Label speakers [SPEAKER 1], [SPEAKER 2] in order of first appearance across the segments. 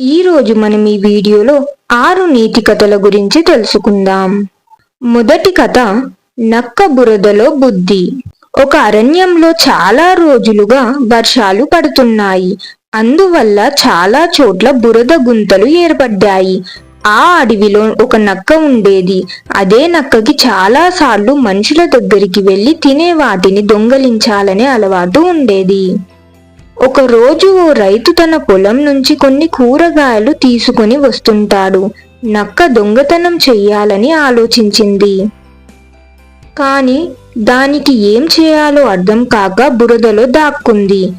[SPEAKER 1] ఈరోజు మనం ఈ వీడియోలో ఆరు నీతి కథల గురించి తెలుసుకుందాం. మొదటి కథ నక్క బురదలో బుద్ధి. ఒక అరణ్యంలో చాలా రోజులుగా వర్షాలు పడుతున్నాయి. అందువల్ల చాలా చోట్ల బురద గుంతలు ఏర్పడ్డాయి. ఆ అడవిలో ఒక నక్క ఉండేది. అదే నక్కకి చాలా సార్లు మనుషుల దగ్గరికి వెళ్ళి తినే వాటిని దొంగలించాలనే అలవాటు ఉండేది. ఒకరోజు ఓ రైతు తన పొలం నుంచి కొన్ని కూరగాయలు తీసుకొని వస్తుంటాడు. నక్క దొంగతనం చెయ్యాలని ఆలోచించింది. కాని దానికి ఏం చేయాలో అర్థం కాక బురదలో దాక్కుంది.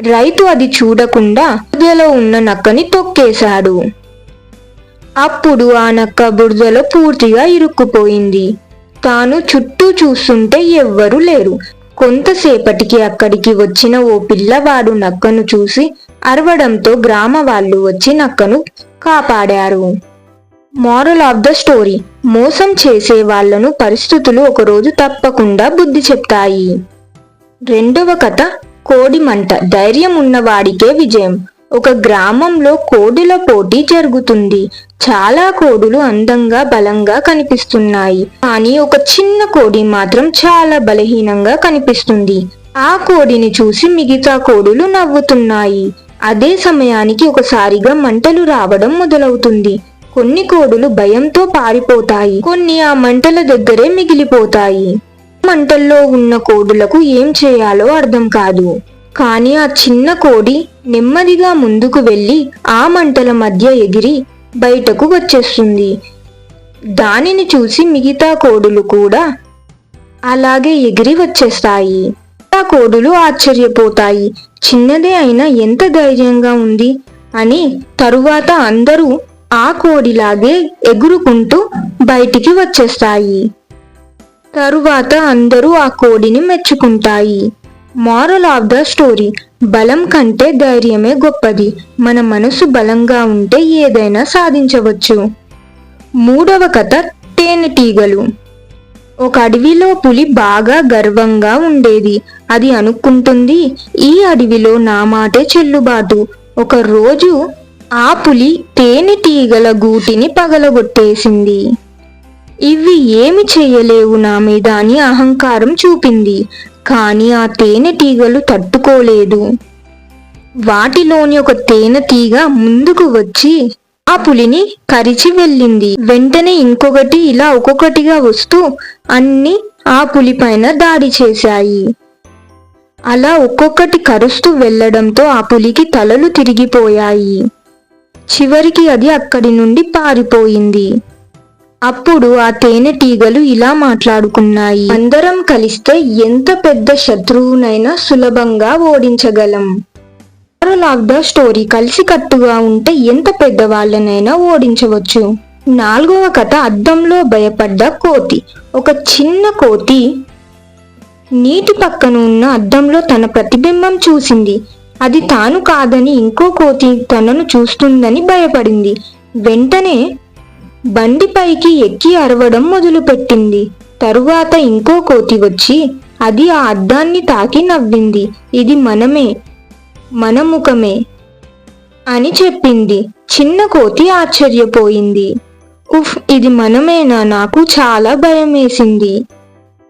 [SPEAKER 1] రైతు అది చూడకుండా బురదలో ఉన్న నక్కని తొక్కేశాడు. అప్పుడు ఆ నక్క బురదలో పూర్తిగా ఇరుక్కుపోయింది. తాను చుట్టూ చూస్తుంటే ఎవ్వరూ లేరు. కొంతసేపటికి అక్కడికి వచ్చిన ఓ పిల్లవాడు నక్కను చూసి అరవడంతో గ్రామ వాళ్ళు వచ్చి నక్కను కాపాడారు. Moral of the story. మోసం చేసే వాళ్ళను పరిస్థితులు ఒకరోజు తప్పకుండా బుద్ధి చెప్తాయి. రెండవ కథ కోడి మంట ధైర్యం ఉన్నవాడికే విజయం. ఒక గ్రామంలో కోడుల పోటీ జరుగుతుంది. చాలా కోడులు అందంగా బలంగా కనిపిస్తున్నాయి. కానీ ఒక చిన్న కోడి మాత్రం చాలా బలహీనంగా కనిపిస్తుంది. ఆ కోడిని చూసి మిగతా కోడులు నవ్వుతున్నాయి. అదే సమయానికి ఒకసారిగా మంటలు రావడం మొదలవుతుంది. కొన్ని కోడులు భయంతో పారిపోతాయి. కొన్ని ఆ మంటల దగ్గరే మిగిలిపోతాయి. మంటల్లో ఉన్న కోడులకు ఏం చేయాలో అర్థం కాదు. కానీ ఆ చిన్న కోడి నెమ్మదిగా ముందుకు వెళ్ళి ఆ మంటల మధ్య ఎగిరి బయటకు వచ్చేస్తుంది. దానిని చూసి మిగతా కోడులు కూడా అలాగే ఎగిరి వచ్చేస్తాయి. ఆ కోడులు ఆశ్చర్యపోతాయి. చిన్నదే అయినా ఎంత ధైర్యంగా ఉంది అని తరువాత అందరూ ఆ కోడిలాగే ఎగురుకుంటూ బయటికి వచ్చేస్తాయి. తరువాత అందరూ ఆ కోడిని మెచ్చుకుంటాయి. మారల్ ఆఫ్ ద స్టోరీ బలం కంటే ధైర్యమే గొప్పది. మన మనసు బలంగా ఉంటే ఏదైనా సాధించవచ్చు. మూడవ కథ తేనెటీగలు ఒక అడవిలో పులి బాగా గర్వంగా ఉండేది. అది అనుకుంటుంది ఈ అడవిలో నా మాటే చెల్లుబాటు. ఒక రోజు ఆ పులి తేనెటీగల గూటిని పగలగొట్టేసింది. ఇవి ఏమి చేయలేవు నా మీద అని అహంకారం చూపింది. కానీ ఆ తేనెటీగలు తట్టుకోలేదు. వాటిలోని ఒక తేనెటీగ ముందుకు వచ్చి ఆ పులిని కరిచి వెళ్ళింది. వెంటనే ఇంకొకటి ఇలా ఒక్కొక్కటిగా వస్తూ అన్ని ఆ పులి పైన దాడి చేశాయి. అలా ఒక్కొక్కటి కరుస్తూ వెళ్ళడంతో ఆ పులికి తలలు తిరిగిపోయాయి. చివరికి అది అక్కడి నుండి పారిపోయింది. అప్పుడు ఆ తేనెటీగలు ఇలా మాట్లాడుకున్నాయి. అందరం కలిస్తే ఎంత పెద్ద శత్రువునైనా సులభంగా ఓడించగలం. మోరల్ ఆఫ్ ద స్టోరీ కలిసి కట్టుగా ఉంటే ఎంత పెద్ద వాళ్ళనైనా ఓడించవచ్చు. నాలుగవ కథ అద్దంలో భయపడ్డ కోతి. ఒక చిన్న కోతి నీటి పక్కన ఉన్న అద్దంలో తన ప్రతిబింబం చూసింది. అది తాను కాదని ఇంకో కోతి తనను చూస్తుందని భయపడింది. వెంటనే బండిపైకి ఎక్కి అరవడం మొదలుపెట్టింది. తరువాత ఇంకో కోతి వచ్చి అది ఆ అద్దాన్ని తాకి నవ్వింది. ఇది మనమే మన ముఖమే అని చెప్పింది. చిన్న కోతి ఆశ్చర్యపోయింది. ఉఫ్ ఇది మనమేనా? నాకు చాలా భయమేసింది.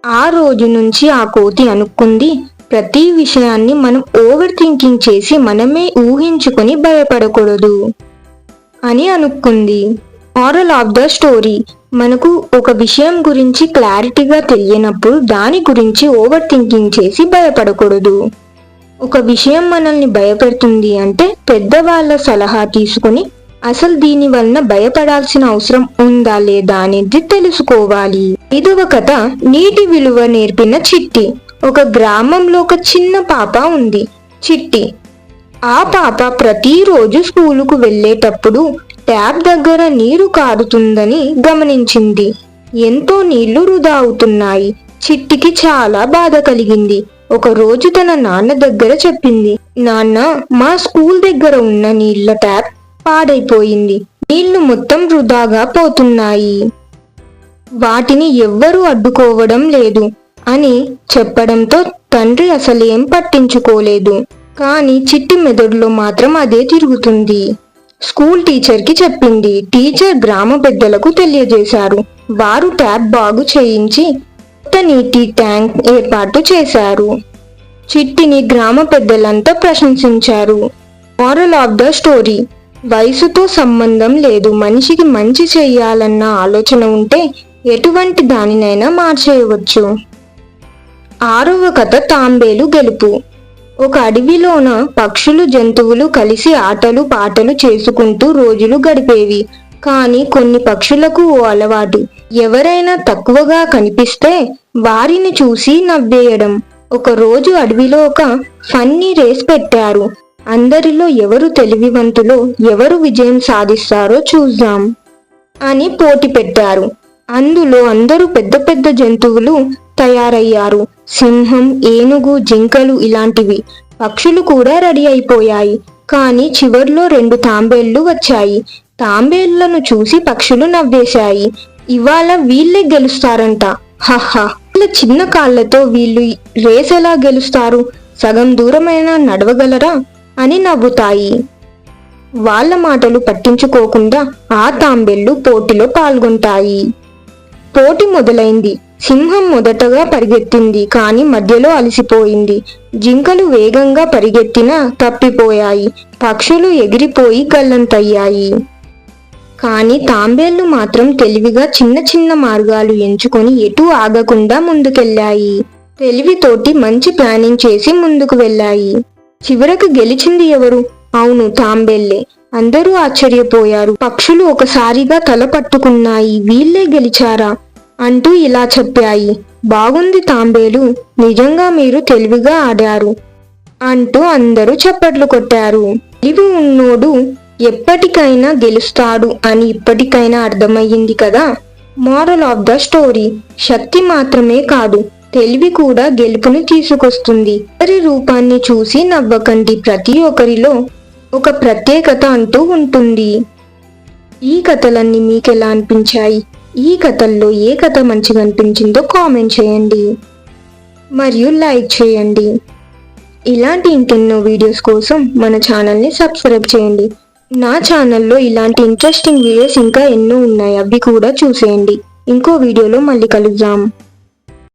[SPEAKER 1] ఆ రోజు నుంచి ఆ కోతి అనుకుంది ప్రతి విషయాన్ని మనం ఓవర్ థింకింగ్ చేసి మనమే ఊహించుకొని భయపడకూడదు అని అనుకుంది. మారల్ ఆఫ్ ద స్టోరీ మనకు ఒక విషయం గురించి క్లారిటీగా తెలియనప్పుడు దాని గురించి ఓవర్ థింకింగ్ చేసి భయపడకూడదు. ఒక విషయం మనల్ని భయపెడుతుంది అంటే పెద్దవాళ్ళ సలహా తీసుకుని అసలు దీని వలన భయపడాల్సిన అవసరం ఉందా లేదా అనేది తెలుసుకోవాలి. ఐదవ కథ నీటి విలువ నేర్పిన చిట్టి. ఒక గ్రామంలో ఒక చిన్న పాప ఉంది. చిట్టి. ఆ పాప ప్రతిరోజు స్కూలుకు వెళ్ళేటప్పుడు ట్యాప్ దగ్గర నీరు కారుతుందని గమనించింది. ఎంతో నీళ్ళు వృధా అవుతున్నాయి. చిట్టికి చాలా బాధ కలిగింది. ఒక రోజు తన నాన్న దగ్గర చెప్పింది నాన్న మా స్కూల్ దగ్గర ఉన్న నీళ్ళ ట్యాప్ పాడైపోయింది. నీళ్ళు మొత్తం వృధాగా పోతున్నాయి. వాటిని ఎవ్వరూ అడ్డుకోవడం లేదు అని చెప్పడంతో తండ్రి అసలేం పట్టించుకోలేదు. కానీ చిట్టి మెదడులో మాత్రం అదే తిరుగుతుంది. స్కూల్ టీచర్కి చెప్పింది. టీచర్ గ్రామ పెద్దలకు తెలియజేశారు. వారు ట్యాప్ బాగు చేయించి కొత్త నీటి ట్యాంక్ ఏర్పాటు చేశారు. చిట్టిని గ్రామ పెద్దలంతా ప్రశంసించారు. మోరల్ ఆఫ్ ద స్టోరీ వయసుతో సంబంధం లేదు. మనిషికి మంచి చేయాలన్న ఆలోచన ఉంటే ఎటువంటి దానినైనా మార్చేయవచ్చు. ఆరవ కథ తాంబేలు గెలుపు. ఒక అడవిలోన పక్షులు జంతువులు కలిసి ఆటలు పాటలు చేసుకుంటూ రోజులు గడిపేవి. కానీ కొన్ని పక్షులకు ఓ అలవాటు. ఎవరైనా తక్కువగా కనిపిస్తే వారిని చూసి నవ్వేయడం. ఒక రోజు అడవిలో ఒక ఫన్నీ రేస్ పెట్టారు. అందరిలో ఎవరు తెలివివంతులో ఎవరు విజయం సాధిస్తారో చూద్దాం అని పోటీ పెట్టారు. అందులో అందరూ పెద్ద పెద్ద జంతువులు తయారయ్యారు. సింహం ఏనుగు జింకలు ఇలాంటివి. పక్షులు కూడా రెడీ అయిపోయాయి. కానీ చివర్లో రెండు తాంబేళ్ళు వచ్చాయి. తాంబేళ్ళను చూసి పక్షులు నవ్వేశాయి. ఇవాళ వీళ్ళే గెలుస్తారంట. హహ. వీళ్ళ చిన్న కాళ్ళతో వీళ్ళు రేస్ ఎలా గెలుస్తారు? సగం దూరమైనా నడవగలరా? అని నవ్వుతాయి. వాళ్ళ మాటలు పట్టించుకోకుండా ఆ తాంబేళ్ళు పోటీలో పాల్గొంటాయి. పోటీ మొదలైంది. సింహం మొదటగా పరిగెత్తింది కానీ మధ్యలో అలసిపోయింది. జింకలు వేగంగా పరిగెత్తినా తప్పిపోయాయి. పక్షులు ఎగిరిపోయి గల్లంతయ్యాయి. కానీ తాంబేళ్ళు మాత్రం తెలివిగా చిన్న చిన్న మార్గాలు ఎంచుకొని ఎటూ ఆగకుండా ముందుకెళ్ళాయి. తెలివితోటి మంచి ప్లానింగ్ చేసి ముందుకు వెళ్ళాయి. చివరకు గెలిచింది ఎవరు? అవును తాంబేళ్ళే. అందరూ ఆశ్చర్యపోయారు. పక్షులు ఒకసారిగా తల పట్టుకున్నాయి. వీళ్ళే గెలిచారా? అంటూ ఇలా చెప్పాయి. బాగుంది తాంబేలు నిజంగా మీరు తెలివిగా ఆడారు అంటూ అందరూ చప్పట్లు కొట్టారు. తెలివి ఉన్నోడు ఎప్పటికైనా గెలుస్తాడు అని ఇప్పటికైనా అర్థమయ్యింది కదా? మారల్ ఆఫ్ ద స్టోరీ శక్తి మాత్రమే కాదు తెలివి కూడా గెలుపుని తీసుకొస్తుంది. ఒకరి రూపాన్ని చూసి నవ్వకండి ప్రతి ఒక్కరిలో ఒక ప్రత్యేకత అంటూ ఉంటుంది. ఈ కథలన్నీ మీకెలా అనిపించాయి? ఈ కథల్లో ఏ కథ మంచిగా అనిపించిందో కామెంట్ చేయండి. మరియు లైక్ చేయండి. ఇలాంటి ఇంకెన్నో వీడియోస్ కోసం మన ఛానల్ని సబ్స్క్రైబ్ చేయండి. నా ఛానల్లో ఇలాంటి ఇంట్రెస్టింగ్ వీడియోస్ ఇంకా ఎన్నో ఉన్నాయి అవి కూడా చూసేయండి. ఇంకో వీడియోలో మళ్ళీ కలుద్దాం.